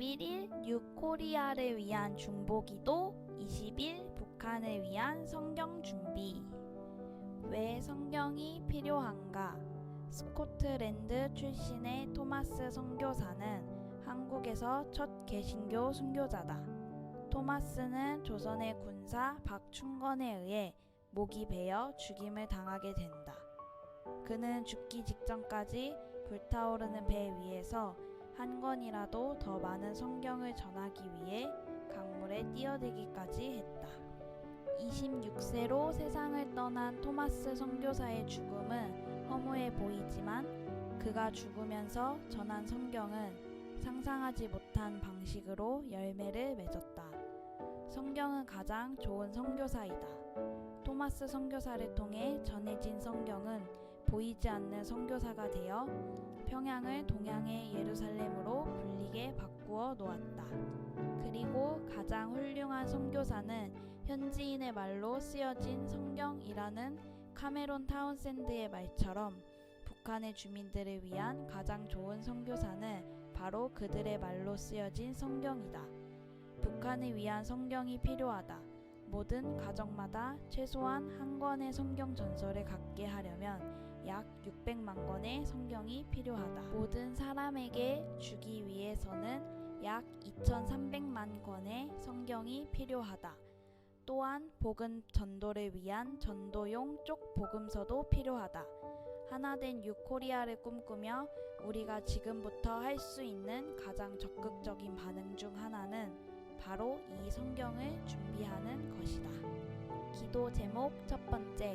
21일 뉴코리아를 위한 중보기도 20일 북한을 위한 성경 준비 왜 성경이 필요한가 스코틀랜드 출신의 토마스 선교사는 한국에서 첫 개신교 순교자다. 토마스는 조선의 군사 박충건에 의해 목이 베어 죽임을 당하게 된다. 그는 죽기 직전까지 불타오르는 배 위에서 한 권이라도 더 많은 성경을 전하기 위해 강물에 뛰어들기까지 했다. 26세로 세상을 떠난 토마스 선교사의 죽음은 허무해 보이지만 그가 죽으면서 전한 성경은 상상하지 못한 방식으로 열매를 맺었다. 성경은 가장 좋은 선교사이다. 토마스 선교사를 통해 전해진 성경은 보이지 않는 선교사가 되어 평양을 동양의 예루살렘으로 불리게 바꾸어 놓았다. 그리고 가장 훌륭한 선교사는 현지인의 말로 쓰여진 성경이라는 카메론 타운샌드의 말처럼 북한의 주민들을 위한 가장 좋은 선교사는 바로 그들의 말로 쓰여진 성경이다. 북한을 위한 성경이 필요하다. 모든 가정마다 최소한 한 권의 성경 전설을 갖게 하려면 약 600만 권의 성경이 필요하다. 모든 사람에게 주기 위해서는 약 2,300만 권의 성경이 필요하다. 또한 복음 전도를 위한 전도용 쪽 복음서도 필요하다. 하나된 유코리아를 꿈꾸며 우리가 지금부터 할 수 있는 가장 적극적인 반응 중 하나는 바로 이 성경을 준비하는 것이다. 기도 제목 첫 번째.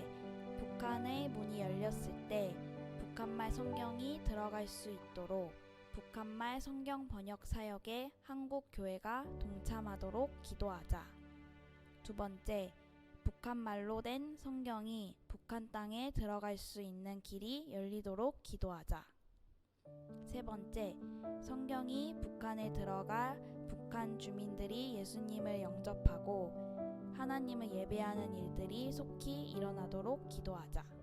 북한의 문이 열렸을 때 북한말 성경이 들어갈 수 있도록 북한말 성경 번역 사역에 한국 교회가 동참하도록 기도하자. 두 번째. 북한말로 된 성경이 북한 땅에 들어갈 수 있는 길이 열리도록 기도하자. 세 번째, 성경이 북한에 들어가 북한 주민들이 예수님을 영접하고 하나님을 예배하는 일들이 속히 일어나도록 기도하자.